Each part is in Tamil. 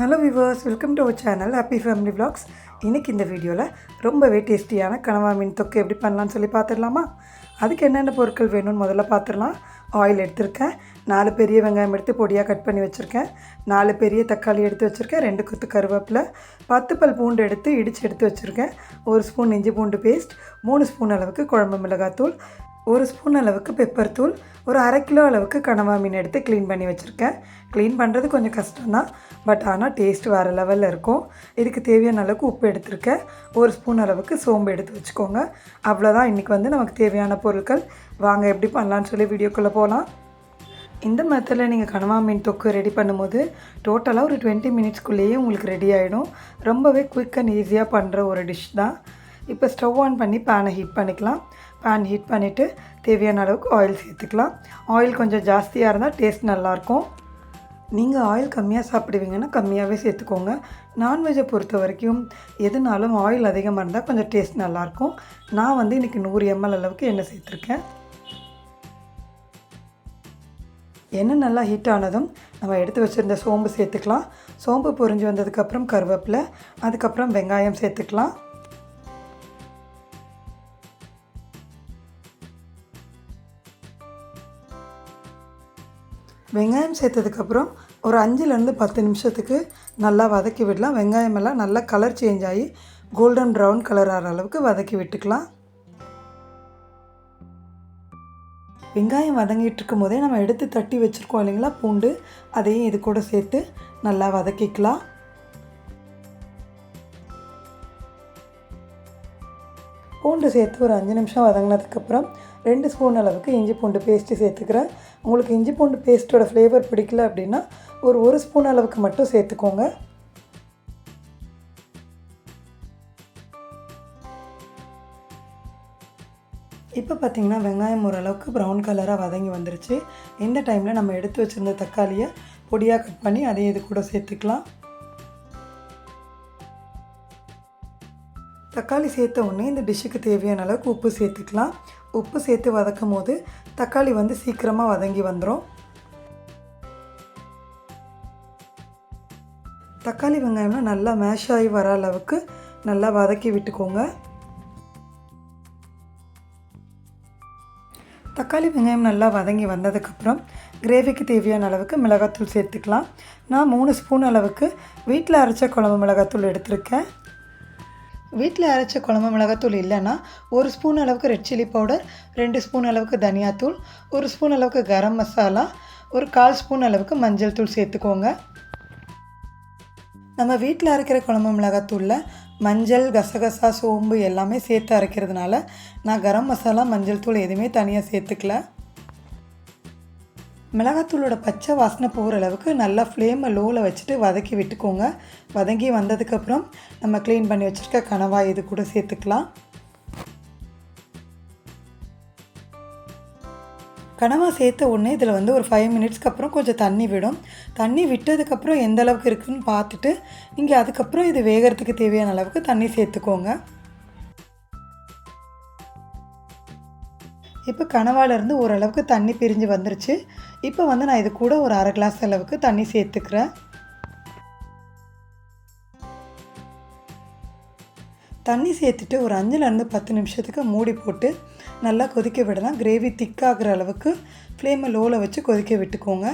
Hello viewers welcome to our channel happy family vlogs. இன்றைக்கி இந்த வீடியோவில் ரொம்பவே டேஸ்டியான கனவா மீன் தொக்கு எப்படி பண்ணலான்னு சொல்லி பார்த்துடலாமா? அதுக்கு என்னென்ன பொருட்கள் வேணும்னு முதல்ல பார்த்துடலாம். ஆயில் எடுத்திருக்கேன். நாலு பெரிய வெங்காயம் எடுத்து பொடியாக கட் பண்ணி வச்சுருக்கேன். நாலு பெரிய தக்காளி எடுத்து வச்சுருக்கேன். ரெண்டு கொத்து கருவேப்பிலை. பத்து பல் பூண்டு எடுத்து இடித்து எடுத்து வச்சுருக்கேன். ஒரு ஸ்பூன் இஞ்சி பூண்டு பேஸ்ட் மூணு ஸ்பூன் அளவுக்கு குழம்பு மிளகாத்தூள். ஒரு ஸ்பூன் அளவுக்கு பெப்பர் தூள் ஒரு அரை கிலோ அளவுக்கு கனவா மீன் எடுத்து க்ளீன் பண்ணி வச்சுருக்கேன். க்ளீன் பண்ணுறது கொஞ்சம் கஷ்டம்தான் பட் ஆனால் டேஸ்ட் வேறு லெவலில் இருக்கும். இதுக்கு தேவையான அளவுக்கு உப்பு எடுத்திருக்கேன். ஒரு ஸ்பூன் அளவுக்கு சோம்பு எடுத்து வச்சுக்கோங்க. அவ்வளோதான் இன்றைக்கி வந்து நமக்கு தேவையான பொருட்கள். வாங்க எப்படி பண்ணலான்னு சொல்லி வீடியோக்குள்ளே போகலாம் இந்த மெத்தடில் நீங்கள் கனவா மீன் தொக்கு ரெடி பண்ணும்போது டோட்டலாக ஒரு டுவெண்ட்டி மினிட்ஸ்க்குள்ளேயே உங்களுக்கு ரெடி ஆகிடும் ரொம்பவே குயிக் அண்ட் ஈஸியாக பண்ணுற ஒரு டிஷ் தான். இப்போ ஸ்டவ் ஆன் பண்ணி பேனை ஹீட் பண்ணிக்கலாம். பேன் ஹீட் பண்ணிவிட்டு தேவையான அளவுக்கு ஆயில் சேர்த்துக்கலாம். ஆயில் கொஞ்சம் ஜாஸ்தியாக இருந்தால் டேஸ்ட் நல்லாயிருக்கும். நீங்கள் ஆயில் கம்மியாக சாப்பிடுவீங்கன்னா கம்மியாகவே சேர்த்துக்கோங்க. நான்வெஜ்ஜை பொறுத்த வரைக்கும் எதுனாலும் ஆயில் அதிகமாக இருந்தால் கொஞ்சம் டேஸ்ட் நல்லாயிருக்கும். நான் வந்து இன்றைக்கி நூறு எம்எல் அளவுக்கு எண்ணெய் சேர்த்துருக்கேன். எண்ணெய் நல்லா ஹீட் ஆனதும் நம்ம எடுத்து வச்சுருந்த சோம்பு சேர்த்துக்கலாம். சோம்பு பொரிஞ்சு வந்ததுக்கப்புறம் கருவேப்பிலை அதுக்கப்புறம் வெங்காயம் சேர்த்துக்கலாம். வெங்காயம் சேர்த்ததுக்கப்புறம் ஒரு அஞ்சுலேருந்து பத்து நிமிஷத்துக்கு நல்லா வதக்கி விடலாம். வெங்காயம் எல்லாம் நல்லா கலர் சேஞ்ச் ஆகி கோல்டன் ப்ரௌன் கலர் ஆகிற அளவுக்கு வதக்கி விட்டுக்கலாம். வெங்காயம் வதங்கிட்டு இருக்கும் போதே நம்ம எடுத்து தட்டி வச்சுருக்கோம் இல்லைங்களா? பூண்டு அதையும் இது கூட சேர்த்து நல்லா வதக்கிக்கலாம். பூண்டு சேர்த்து ஒரு அஞ்சு நிமிஷம் வதங்கினதுக்கப்புறம் ரெண்டு ஸ்பூன் அளவுக்கு இஞ்சி பூண்டு பேஸ்ட்டு சேர்த்துக்கிறேன். உங்களுக்கு இஞ்சி பூண்டு பேஸ்ட்டோட ஃப்ளேவர் பிடிக்கல அப்படின்னா ஒரு ஒரு ஸ்பூன் அளவுக்கு மட்டும் சேர்த்துக்கோங்க. இப்போ பார்த்திங்கன்னா வெங்காயம் ஓரளவுக்கு ப்ரௌன் கலராக வதங்கி வந்துருச்சு. இந்த டைமில் நம்ம எடுத்து வச்சுருந்த தக்காளியை பொடியாக கட் பண்ணி அதையும் இது கூட சேர்த்துக்கலாம். தக்காளி சேர்த்த உடனே இந்த டிஷ்ஷுக்கு தேவையான அளவுக்கு உப்பு சேர்த்துக்கலாம். உப்பு சேர்த்து வதக்கும் போது தக்காளி வந்து சீக்கிரமாக வதங்கி வந்துடும் தக்காளி வெங்காயம்லாம் நல்லா மேஷ் ஆகி வர அளவுக்கு நல்லா வதக்கி விட்டுக்கோங்க. தக்காளி வெங்காயம் நல்லா வதங்கி வந்ததுக்கப்புறம் கிரேவிக்கு தேவையான அளவுக்கு மிளகாத்தூள் சேர்த்துக்கலாம். நான் மூணு ஸ்பூன் அளவுக்கு வீட்டில் அரைச்ச குழம்பு மிளகாத்தூள் எடுத்திருக்கேன். வீட்டில் அரைச்ச குழம்பு மிளகாத்தூள் இல்லைன்னா ஒரு ஸ்பூன் அளவுக்கு ரெட் சில்லி பவுடர் ரெண்டு ஸ்பூன் அளவுக்கு தனியாத்தூள் ஒரு ஸ்பூன் அளவுக்கு கரம் மசாலா ஒரு கால் ஸ்பூன் அளவுக்கு மஞ்சள் தூள் சேர்த்துக்கோங்க. நம்ம வீட்டில் அரைக்கிற குழம்பு மிளகாத்தூளில் மஞ்சள் கசகசா சோம்பு எல்லாமே சேர்த்து அரைக்கிறதுனால நான் கரம் மசாலா மஞ்சள் தூள் எதுவுமே தனியாக சேர்த்துக்கல. மிளகாத்தூளோட பச்சை வாசனை போகிற அளவுக்கு நல்லா ஃப்ளேமை லோவில் வச்சுட்டு வதக்கி விட்டுக்கோங்க. வதங்கி வந்ததுக்கப்புறம் நம்ம க்ளீன் பண்ணி வச்சுருக்க கனவாய் இது கூட சேர்த்துக்கலாம். கனவா சேர்த்த உடனே இதில் வந்து ஒரு ஃபைவ் மினிட்ஸ்க்கு அப்புறம் கொஞ்சம் தண்ணி விடும். தண்ணி விட்டதுக்கப்புறம் எந்த அளவுக்கு இருக்குதுன்னு பார்த்துட்டு நீங்கள் அதுக்கப்புறம் இது வேகிறதுக்கு தேவையான அளவுக்கு தண்ணி சேர்த்துக்கோங்க. இப்போ கனவாலேருந்து ஓரளவுக்கு தண்ணி பிரிஞ்சு வந்துருச்சு. இப்போ வந்து நான் இது கூட ஒரு அரை கிளாஸ் அளவுக்கு தண்ணி சேர்த்துக்கிறேன். தண்ணி சேர்த்துட்டு ஒரு அஞ்சுலேருந்து பத்து நிமிஷத்துக்கு மூடி போட்டு நல்லா கொதிக்க விடலாம். கிரேவி திக்காகிற அளவுக்கு ஃப்ளேமை லோவில் வச்சு கொதிக்க விட்டுக்கோங்க.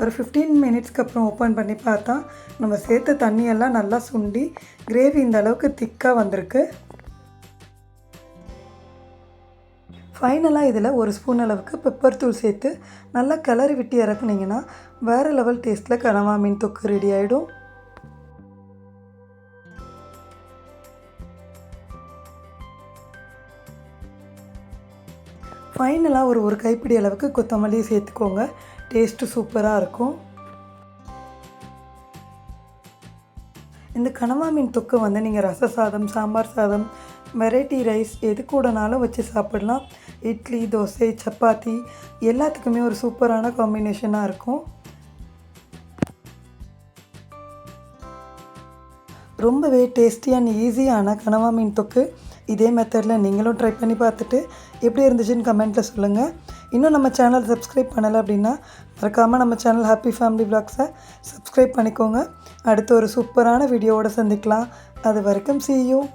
ஒரு ஃபிஃப்டீன் மினிட்ஸ்க்கு அப்புறம் ஓப்பன் பண்ணி பார்த்தா நம்ம சேர்த்த தண்ணியெல்லாம் நல்லா சுண்டி கிரேவி இந்த அளவுக்கு திக்காக வந்திருக்கு. ஃபைனலாக இதில் ஒரு ஸ்பூன் அளவுக்கு பெப்பர் தூள் சேர்த்து நல்லா கிளறி விட்டு இறக்குனீங்கன்னா வேறு லெவல் டேஸ்ட்டில் கனவா மீன் தொக்கு ரெடி ஆகிடும் ஃபைனலாக ஒரு ஒரு கைப்பிடி அளவுக்கு கொத்தமல்லி சேர்த்துக்கோங்க. டேஸ்ட்டு சூப்பராக இருக்கும். இந்த கனவா மீன் தொக்கு வந்து நீங்கள் ரச சாதம் சாம்பார் சாதம் வெரைட்டி ரைஸ் எது கூடனாலும் வச்சு சாப்பிடலாம். இட்லி தோசை சப்பாத்தி எல்லாத்துக்குமே ஒரு சூப்பரான காம்பினேஷனாக இருக்கும். ரொம்பவே டேஸ்டி அண்ட் ஈஸியான கனவா மீன் தொக்கு. இதே மெத்தடில் நீங்களும் ட்ரை பண்ணி பார்த்துட்டு எப்படி இருந்துச்சுன்னு கமெண்ட்டில் சொல்லுங்கள் இன்னும் நம்ம சேனல் சப்ஸ்கிரைப் பண்ணலை அப்படின்னா மறக்காமல் நம்ம சேனல் ஹாப்பி ஃபேமிலி பிளாக்ஸை சப்ஸ்கிரைப் பண்ணிக்கோங்க. அடுத்து ஒரு சூப்பரான வீடியோவோட சந்திக்கலாம். அது வரைக்கும் சீயும்